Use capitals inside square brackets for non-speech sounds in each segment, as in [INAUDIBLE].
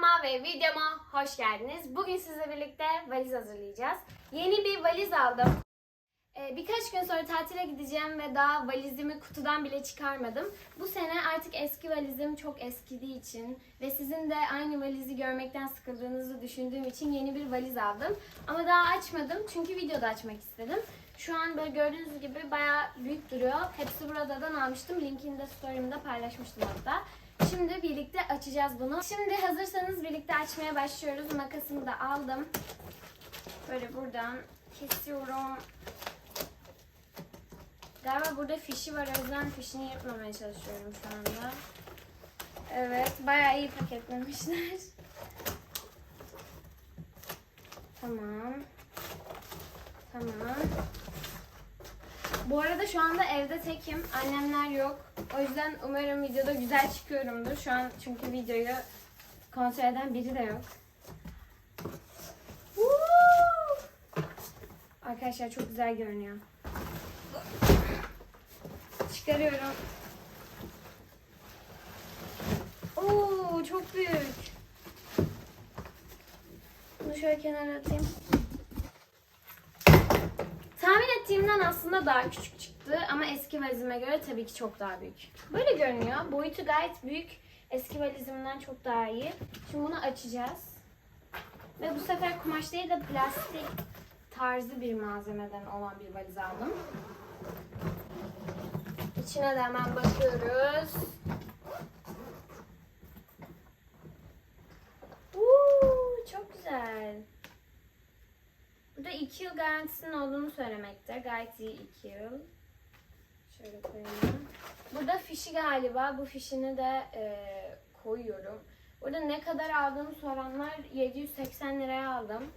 Kanalıma ve videoma hoş geldiniz. Bugün sizle birlikte valiz hazırlayacağız. Yeni bir valiz aldım. Ee, birkaç gün sonra tatile gideceğim ve daha valizimi kutudan bile çıkarmadım. Bu sene artık eski valizim çok eskidiği için ve sizin de aynı valizi görmekten sıkıldığınızı düşündüğüm için yeni bir valiz aldım. Ama daha açmadım çünkü videoda açmak istedim. Şu an böyle gördüğünüz gibi bayağı büyük duruyor. Hepsi buradan almıştım. Linkini de story'imde paylaşmıştım hatta. Şimdi birlikte açacağız bunu. Şimdi hazırsanız birlikte açmaya başlıyoruz. Makasımı da aldım. Böyle buradan kesiyorum. Galiba burada fişi var. O yüzden fişini yırtmamaya çalışıyorum şu anda. Evet. Bayağı iyi paketlemişler. Tamam. Tamam. Bu arada şu anda evde tekim. Annemler yok. O yüzden umarım videoda güzel çıkıyorumdur. Şu an çünkü videoyu kontrol eden biri de yok. Arkadaşlar çok güzel görünüyor. Çıkarıyorum. Oo çok büyük. Bunu şöyle kenara atayım. Tahmin ettiğimden aslında daha küçük çıktı ama eski valizime göre tabii ki çok daha büyük. Böyle görünüyor. Boyutu gayet büyük. Eski valizimden çok daha iyi. Şimdi bunu açacağız. Ve bu sefer kumaş değil de plastik tarzı bir malzemeden olan bir valiz aldım. İçine de hemen bakıyoruz. Uuu, çok güzel. Burada 2 yıl garantisinin olduğunu söylemekte. Gayet iyi 2 yıl. Şöyle koyayım. Burada fişi galiba. Bu fişini de e, koyuyorum. Burada ne kadar aldığımı soranlar 780 liraya aldım.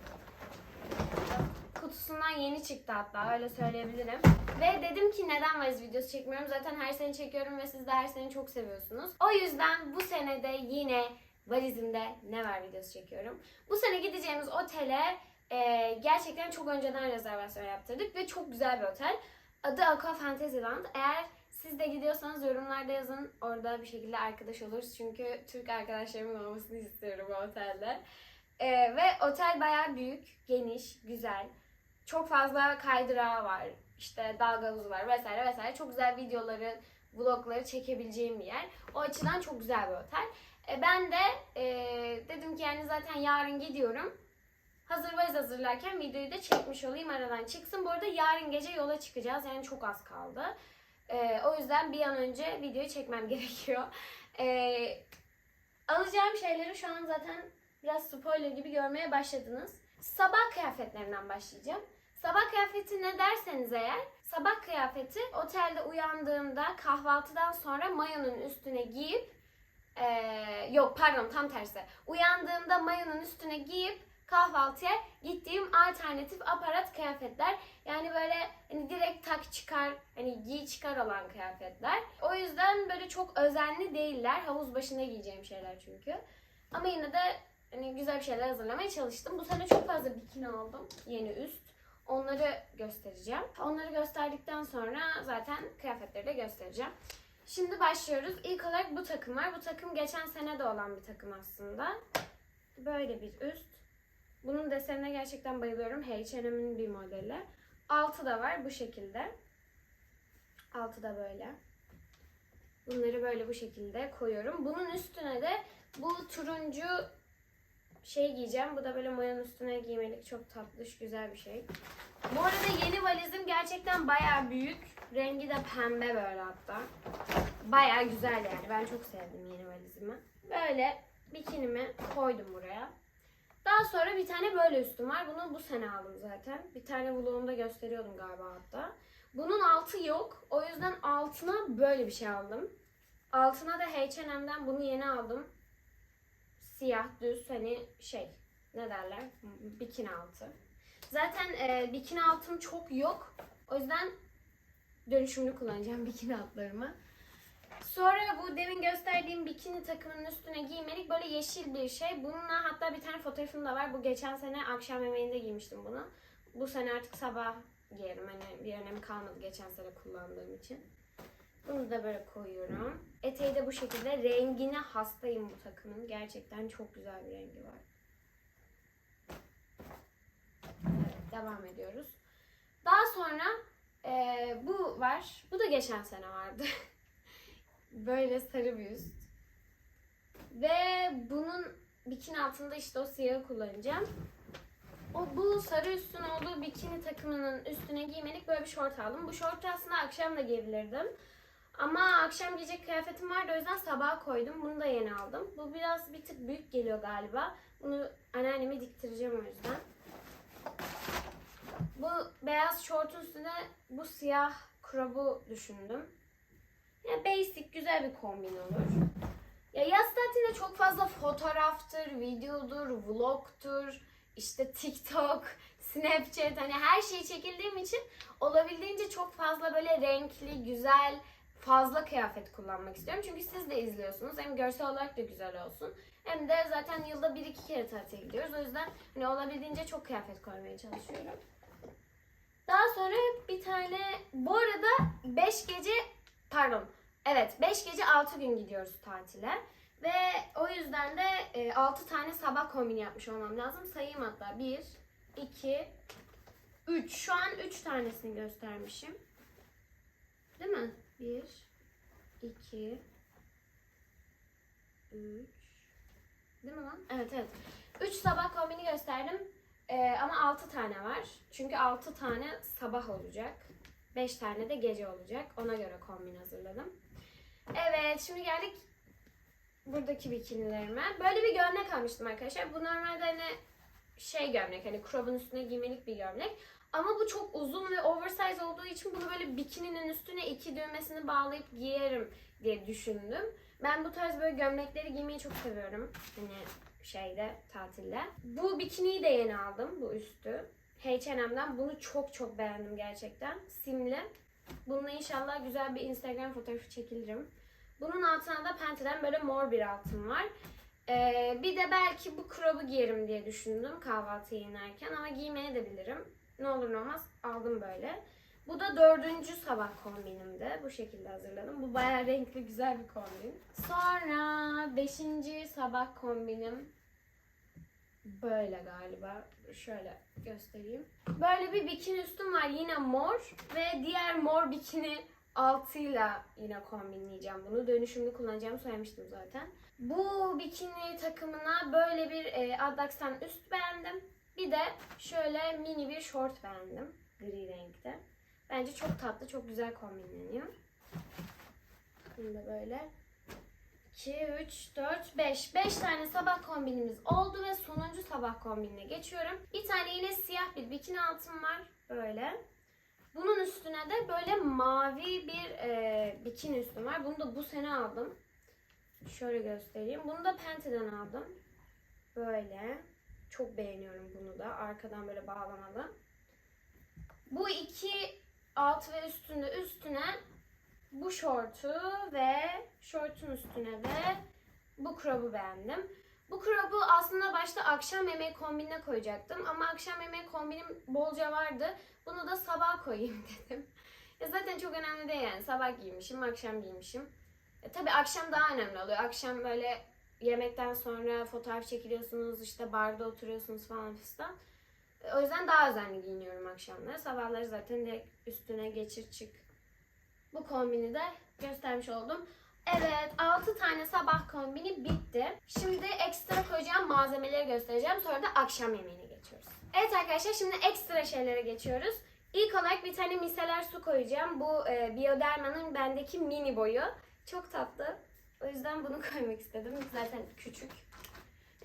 Kutusundan yeni çıktı hatta öyle söyleyebilirim. Ve dedim ki neden valiz videosu çekmiyorum? Zaten her sene çekiyorum ve siz de her sene çok seviyorsunuz. O yüzden bu sene de yine valizimde ne var videosu çekiyorum. Bu sene gideceğimiz otele ee, gerçekten çok önceden rezervasyon yaptırdık ve çok güzel bir otel. Adı Aqua Fantasyland. Eğer siz de gidiyorsanız yorumlarda yazın. Orada bir şekilde arkadaş oluruz. Çünkü Türk arkadaşlarımın olmasını istiyorum bu otelde. Ee, ve otel bayağı büyük, geniş, güzel. Çok fazla kaydırağı var. İşte dalga havuzu var vesaire vesaire. Çok güzel videoları, vlogları çekebileceğim bir yer. O açıdan çok güzel bir otel. Ee, ben de e, dedim ki yani zaten yarın gidiyorum. Hazır valiz hazırlarken videoyu da çekmiş olayım aradan çıksın. Bu arada yarın gece yola çıkacağız. Yani çok az kaldı. Ee, o yüzden bir an önce videoyu çekmem [LAUGHS] gerekiyor. Ee, alacağım şeyleri şu an zaten biraz spoiler gibi görmeye başladınız. Sabah kıyafetlerinden başlayacağım. Sabah kıyafeti ne derseniz eğer, sabah kıyafeti otelde uyandığımda kahvaltıdan sonra mayonun üstüne giyip, ee, yok pardon tam tersi. Uyandığımda mayonun üstüne giyip kahvaltıya gittiğim alternatif aparat kıyafetler. Yani böyle hani direkt tak çıkar, hani giy çıkar olan kıyafetler. O yüzden böyle çok özenli değiller. Havuz başında giyeceğim şeyler çünkü. Ama yine de hani güzel bir şeyler hazırlamaya çalıştım. Bu sene çok fazla bikini aldım. Yeni üst. Onları göstereceğim. Onları gösterdikten sonra zaten kıyafetleri de göstereceğim. Şimdi başlıyoruz. İlk olarak bu takım var. Bu takım geçen sene de olan bir takım aslında. Böyle bir üst. Bunun desenine gerçekten bayılıyorum. H&M'in bir modeli. Altı da var bu şekilde. Altı da böyle. Bunları böyle bu şekilde koyuyorum. Bunun üstüne de bu turuncu şey giyeceğim. Bu da böyle mayonun üstüne giymelik çok tatlış, güzel bir şey. Bu arada yeni valizim gerçekten bayağı büyük. Rengi de pembe böyle hatta. Bayağı güzel yani. Ben çok sevdim yeni valizimi. Böyle bikinimi koydum buraya. Daha sonra bir tane böyle üstüm var. Bunu bu sene aldım zaten. Bir tane vlogumda gösteriyordum galiba hatta. Bunun altı yok. O yüzden altına böyle bir şey aldım. Altına da H&M'den bunu yeni aldım. Siyah düz hani şey ne derler bikini altı. Zaten e, bikini altım çok yok. O yüzden dönüşümlü kullanacağım [LAUGHS] bikini altlarımı. Sonra bu demin gösterdiğim bikini takımının üstüne giymelik böyle yeşil bir şey. Bununla hatta bir tane fotoğrafım da var. Bu geçen sene akşam yemeğinde giymiştim bunu. Bu sene artık sabah giyerim. Hani bir önemi kalmadı geçen sene kullandığım için. Bunu da böyle koyuyorum. Eteği de bu şekilde. Rengine hastayım bu takımın. Gerçekten çok güzel bir rengi var. Devam ediyoruz. Daha sonra eee, bu var. Bu da geçen sene vardı. [LAUGHS] Böyle sarı bir üst. Bunun bikini altında işte o siyahı kullanacağım. O bu sarı üstün olduğu bikini takımının üstüne giymelik böyle bir şort aldım. Bu şortu aslında akşam da giyebilirdim. Ama akşam giyecek kıyafetim vardı o yüzden sabah koydum. Bunu da yeni aldım. Bu biraz bir tık büyük geliyor galiba. Bunu anneanneme diktireceğim o yüzden. Bu beyaz şortun üstüne bu siyah crop'u düşündüm. Yani basic güzel bir kombin olur. Ya yaz tatilinde çok fazla fotoğraftır, videodur, vlogtur, işte TikTok, [LAUGHS] Snapchat hani her şey çekildiğim için olabildiğince çok fazla böyle renkli, güzel, fazla kıyafet kullanmak istiyorum. Çünkü siz de izliyorsunuz. Hem görsel olarak da güzel olsun. Hem de zaten yılda bir iki kere tatile gidiyoruz. O yüzden hani olabildiğince çok kıyafet koymaya çalışıyorum. Daha sonra bir tane bu arada 5 gece pardon evet 5 gece 6 gün gidiyoruz tatile. Ve o yüzden de 6 tane sabah kombini yapmış olmam lazım. Sayayım hatta 1, 2, 3. Şu an 3 tanesini göstermişim. Değil mi? 1, 2, 3. Değil mi lan? Evet evet. 3 sabah kombini gösterdim. Ee, ama 6 tane var. Çünkü 6 tane sabah olacak. 5 tane de gece olacak. Ona göre kombin hazırladım. Evet şimdi geldik buradaki bikinilerime. Böyle bir gömlek almıştım arkadaşlar. Bu normalde hani şey gömlek hani crop'un üstüne giymelik bir gömlek. Ama bu çok uzun ve oversize olduğu için bunu böyle bikininin üstüne iki düğmesini bağlayıp giyerim diye düşündüm. Ben bu tarz böyle gömlekleri giymeyi çok seviyorum. Hani şeyde tatilde. Bu bikiniyi de yeni aldım bu üstü. H&M'den bunu çok çok beğendim gerçekten. Simli. Bununla inşallah güzel bir Instagram fotoğrafı çekilirim. Bunun altına da Penti'den böyle mor bir altın var. Ee, bir de belki bu crop'u giyerim diye düşündüm kahvaltı yenerken ama giymeye de bilirim. Ne olur ne olmaz aldım böyle. Bu da dördüncü sabah kombinimdi. Bu şekilde hazırladım. Bu bayağı renkli güzel bir kombin. Sonra beşinci sabah kombinim böyle galiba. Şöyle göstereyim. Böyle bir bikini üstüm var yine mor ve diğer mor bikini altıyla yine kombinleyeceğim bunu. Dönüşümlü kullanacağımı söylemiştim zaten. Bu bikini takımına böyle bir e, Addax'tan üst beğendim. Bir de şöyle mini bir şort beğendim. Gri renkte. Bence çok tatlı, çok güzel kombinleniyor. Bunu da böyle. 2, 3, 4, 5. 5 tane sabah kombinimiz oldu ve sonuncu sabah kombinine geçiyorum. Bir tane yine siyah bir bikini altım var. Böyle. Bunun üstüne de böyle mavi bir e, bikini üstüm var. Bunu da bu sene aldım. Şöyle göstereyim. Bunu da Penti'den aldım. Böyle. Çok beğeniyorum bunu da. Arkadan böyle bağlamalı. Bu iki alt ve üstünde üstüne bu şortu ve şortun üstüne de bu crop'u beğendim. Bu crop'u aslında başta akşam yemeği kombinine koyacaktım ama akşam yemeği kombinim bolca vardı. Bunu da sabah koyayım [LAUGHS] dedim. Ya zaten çok önemli değil yani. Sabah giymişim, akşam giymişim. E, tabii akşam daha önemli oluyor. Akşam böyle yemekten sonra fotoğraf çekiliyorsunuz, işte barda oturuyorsunuz falan fistan. E, O yüzden daha özenli giyiniyorum akşamları. Sabahları zaten direkt üstüne geçir çık. Bu kombini de göstermiş oldum. Evet 6 tane sabah kombini bitti. Şimdi ekstra koyacağım malzemeleri göstereceğim. Sonra da akşam yemeğine geçiyoruz. Evet arkadaşlar şimdi ekstra şeylere geçiyoruz. İlk olarak bir tane miseler su koyacağım. Bu e, Bioderma'nın bendeki mini boyu. Çok tatlı. O yüzden bunu [LAUGHS] koymak istedim. Zaten küçük.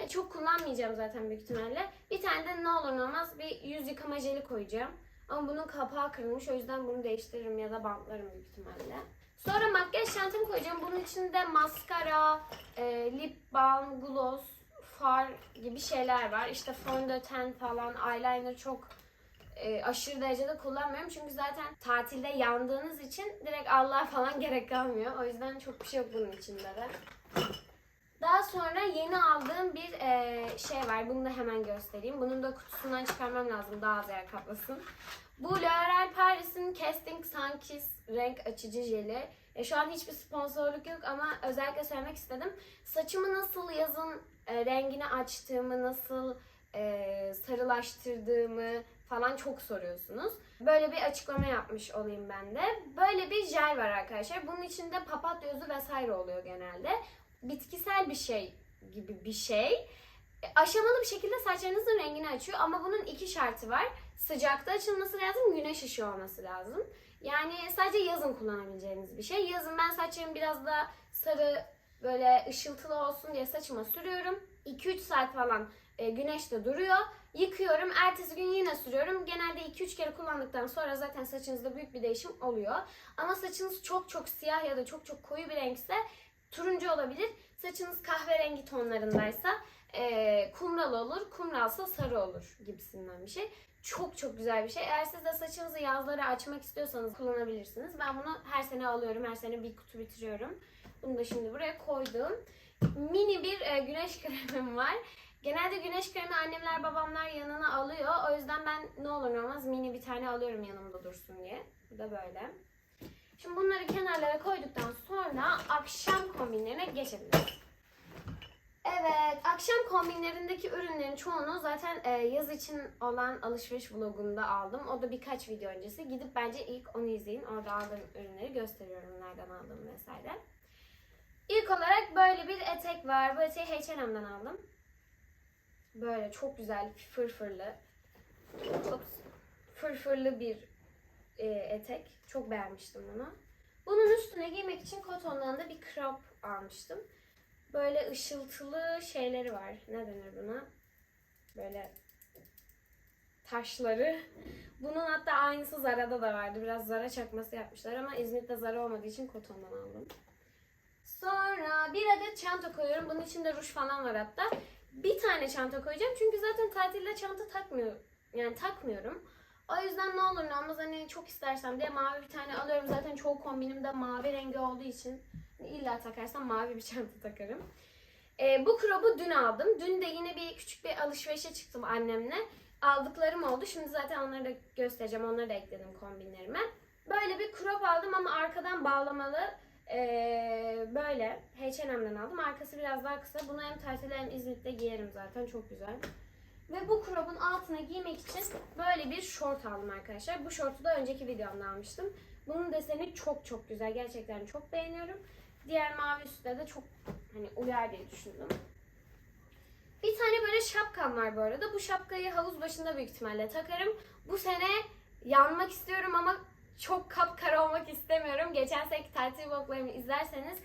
Ya çok kullanmayacağım zaten büyük ihtimalle. Bir tane de ne olur ne olmaz bir yüz yıkama jeli koyacağım. Ama bunun kapağı kırılmış o yüzden bunu değiştiririm ya da bantlarım büyük ihtimalle. Sonra makyaj çantamı koyacağım. İçinde maskara, e, lip balm, gloss, far gibi şeyler var. İşte fondöten falan, eyeliner çok e, aşırı derecede kullanmıyorum. Çünkü zaten tatilde yandığınız için direkt Allah falan [LAUGHS] gerek kalmıyor. O yüzden çok bir şey yok bunun içinde de. Daha sonra yeni aldığım bir e, şey var. Bunu da hemen göstereyim. Bunun da kutusundan çıkarmam lazım daha az yer kaplasın. Bu L'Oreal Paris'in Casting Sun Kiss renk açıcı jeli. E, şu an hiçbir sponsorluk yok ama özellikle söylemek istedim. Saçımı nasıl yazın e, rengini açtığımı, nasıl e, sarılaştırdığımı falan çok soruyorsunuz. Böyle bir açıklama yapmış olayım ben de. Böyle bir jel var arkadaşlar. Bunun içinde papatya özü vesaire oluyor genelde. Bitkisel bir şey gibi bir şey. E, Aşamalı bir şekilde saçlarınızın rengini açıyor ama bunun iki şartı var. Sıcakta açılması lazım, güneş ışığı olması lazım. Yani sadece yazın kullanabileceğiniz bir şey. Yazın ben saçlarım biraz da sarı böyle ışıltılı olsun diye saçıma sürüyorum. 2-3 saat falan e, güneşte duruyor. Yıkıyorum. Ertesi gün yine sürüyorum. Genelde 2-3 kere kullandıktan sonra zaten saçınızda büyük bir değişim oluyor. Ama saçınız çok çok siyah ya da çok çok koyu bir renkse turuncu olabilir. Saçınız kahverengi tonlarındaysa e, kumral olur. Kumralsa sarı olur gibisinden bir şey. Çok çok güzel bir şey. Eğer siz de saçınızı yazları açmak istiyorsanız kullanabilirsiniz. Ben bunu her sene alıyorum. Her sene bir kutu bitiriyorum. Bunu da şimdi buraya koydum. Mini bir e, güneş [LAUGHS] kremim var. Genelde güneş kremi annemler babamlar yanına alıyor. O yüzden ben ne olur ne olmaz mini bir tane alıyorum yanımda dursun diye. Bu da böyle. Şimdi bunları kenarlara koyduktan sonra akşam kombinlerine geçebiliriz. Evet, akşam kombinlerindeki ürünlerin çoğunu zaten e, yaz için olan alışveriş vlogunda aldım. O da birkaç video öncesi. Gidip bence ilk onu izleyin. Orada aldığım ürünleri gösteriyorum nereden aldığımı vesaire. İlk olarak böyle bir etek var. Bu eteği H&M'den aldım. Böyle çok güzel, fırfırlı. Çok fırfırlı bir e, etek. Çok beğenmiştim bunu. Bunun üstüne giymek için kotondan da bir crop almıştım. Böyle ışıltılı şeyleri var. Ne denir buna? Böyle taşları. Bunun hatta aynısı Zara'da da vardı. Biraz Zara çakması yapmışlar ama İzmit'te Zara olmadığı için kotondan aldım. Sonra bir adet çanta koyuyorum. Bunun içinde ruj falan var hatta. Bir tane çanta koyacağım çünkü zaten tatilde çanta takmıyor. Yani takmıyorum. O yüzden ne olur ne olmaz hani çok istersem diye mavi bir tane alıyorum. Zaten çoğu kombinimde mavi rengi olduğu için illa takarsam mavi bir çanta takarım. Ee, bu crop'u dün aldım. Dün de yine bir küçük bir alışverişe çıktım annemle. Aldıklarım oldu. Şimdi zaten onları da göstereceğim. Onları da ekledim kombinlerime. Böyle bir crop aldım ama arkadan bağlamalı. Ee, böyle H&M'den aldım. Arkası biraz daha kısa. Bunu hem tatilde hem İzmit'te giyerim zaten. Çok güzel. Ve bu crop'un altına giymek için böyle bir şort aldım arkadaşlar. Bu şortu da önceki videomda almıştım. Bunun deseni çok çok güzel. Gerçekten çok beğeniyorum. Diğer mavi üstte de çok hani uyar diye düşündüm. Bir tane böyle şapkam var bu arada. Bu şapkayı havuz başında büyük ihtimalle takarım. Bu sene yanmak istiyorum ama çok kapkara olmak istemiyorum. Geçen seneki tatil vloglarımı izlerseniz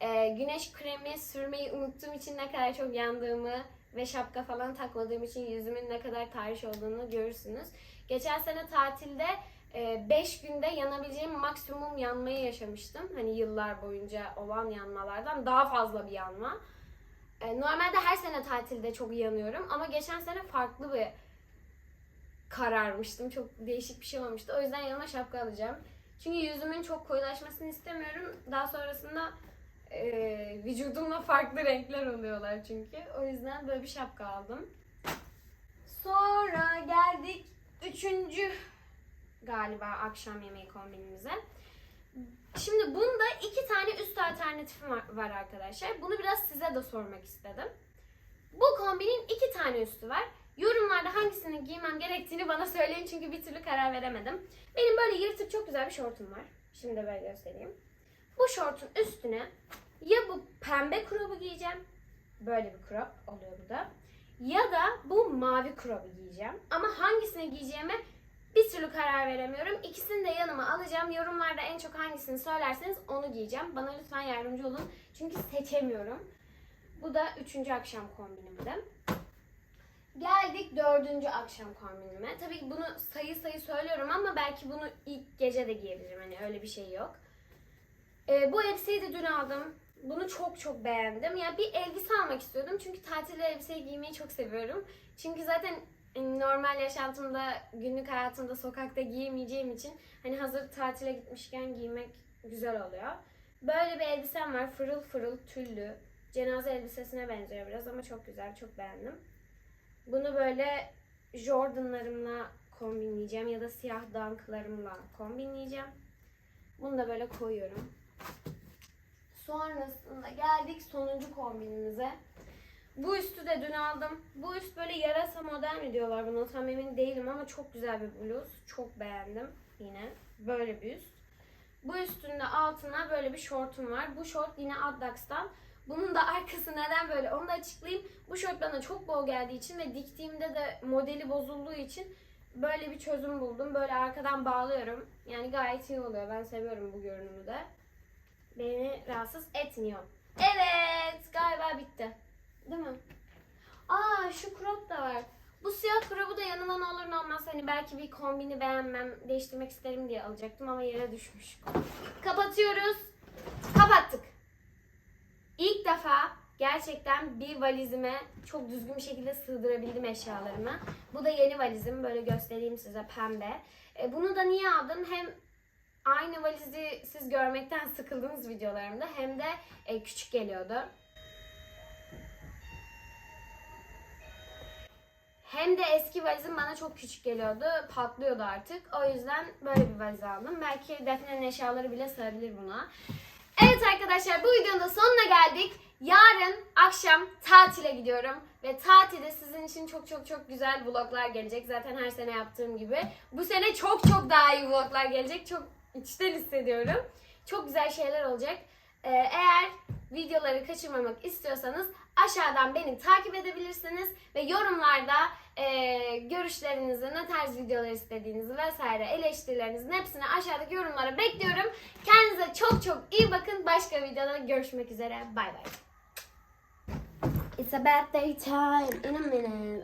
e, güneş kremi sürmeyi unuttuğum için ne kadar çok yandığımı ve şapka falan takmadığım için yüzümün ne kadar tahriş olduğunu görürsünüz. Geçen sene tatilde 5 günde yanabileceğim maksimum yanmayı yaşamıştım. Hani yıllar boyunca olan yanmalardan daha fazla bir yanma. E, Normalde her sene tatilde çok yanıyorum ama geçen sene farklı bir kararmıştım. Çok değişik bir şey olmuştu. O yüzden yanıma şapka alacağım. Çünkü yüzümün çok koyulaşmasını istemiyorum. Daha sonrasında e, vücudumda farklı renkler oluyorlar çünkü. O yüzden böyle bir şapka aldım. Sonra geldik üçüncü galiba akşam yemeği kombinimize. Şimdi bunda iki tane üst alternatifim var, arkadaşlar. Bunu biraz size de sormak istedim. Bu kombinin iki tane üstü var. Yorumlarda hangisini giymem gerektiğini bana söyleyin çünkü bir türlü karar veremedim. Benim böyle yırtık çok güzel bir şortum var. Şimdi böyle göstereyim. Bu şortun üstüne ya bu pembe crop'u giyeceğim. Böyle bir crop oluyor bu da. Ya da bu mavi crop'u giyeceğim. Ama hangisini giyeceğime bir türlü karar veremiyorum. İkisini de yanıma alacağım. Yorumlarda en çok hangisini söylerseniz onu giyeceğim. Bana lütfen yardımcı olun. Çünkü seçemiyorum. Bu da üçüncü akşam kombinimde. Geldik dördüncü akşam kombinime. Tabii ki bunu sayı sayı söylüyorum ama belki bunu ilk gece de giyebilirim. Hani öyle bir şey yok. Ee, bu elbiseyi de dün aldım. Bunu çok çok beğendim. Ya bir elbise almak istiyordum. Çünkü tatilde elbiseyi giymeyi çok seviyorum. Çünkü zaten normal yaşantımda, günlük hayatımda sokakta giyemeyeceğim için hani hazır tatile gitmişken giymek güzel oluyor. Böyle bir elbisem var. Fırıl fırıl tüllü. Cenaze elbisesine benziyor biraz ama çok güzel. Çok beğendim. Bunu böyle Jordan'larımla kombinleyeceğim ya da siyah danklarımla kombinleyeceğim. Bunu da böyle koyuyorum. Sonrasında geldik sonuncu kombinimize. Bu üstü de dün aldım. Bu üst böyle yarasa model mi diyorlar buna tam emin değilim ama çok güzel bir bluz. Çok beğendim yine. Böyle bir üst. Bu üstünde altına böyle bir şortum var. Bu şort yine Addax'tan. Bunun da arkası neden böyle onu da açıklayayım. Bu şort bana çok bol geldiği için ve diktiğimde de modeli bozulduğu için böyle bir çözüm buldum. Böyle arkadan bağlıyorum. Yani gayet iyi oluyor. Ben seviyorum bu görünümü de. Beni rahatsız etmiyor. Evet galiba bitti. Değil mi? Aa şu crop da var. Bu siyah crop'u da yanıma ne olur ne olmaz hani belki bir kombini beğenmem, değiştirmek isterim diye alacaktım ama yere düşmüş. Kapatıyoruz. Kapattık. İlk defa gerçekten bir valizime çok düzgün bir şekilde sığdırabildim eşyalarımı. Bu da yeni valizim. Böyle göstereyim size pembe. E, bunu da niye aldım? Hem aynı valizi siz görmekten sıkıldığınız videolarımda hem de e, küçük geliyordu. Hem de eski valizim bana çok küçük geliyordu. Patlıyordu artık. O yüzden böyle bir valiz aldım. Belki Defne'nin eşyaları bile sığabilir buna. Evet arkadaşlar bu videonun da sonuna geldik. Yarın akşam tatile gidiyorum. Ve tatilde sizin için çok çok çok güzel vloglar gelecek. Zaten her sene yaptığım gibi. Bu sene çok çok daha iyi vloglar gelecek. Çok içten hissediyorum. Çok güzel şeyler olacak. Ee, eğer videoları kaçırmamak istiyorsanız aşağıdan beni takip edebilirsiniz. Ve yorumlarda e, görüşlerinizi, ne tarz videolar istediğinizi vesaire eleştirilerinizin hepsini aşağıdaki yorumlara bekliyorum. Kendinize çok çok iyi bakın. Başka videoda görüşmek üzere. Bay bay. It's a bad day time in a minute.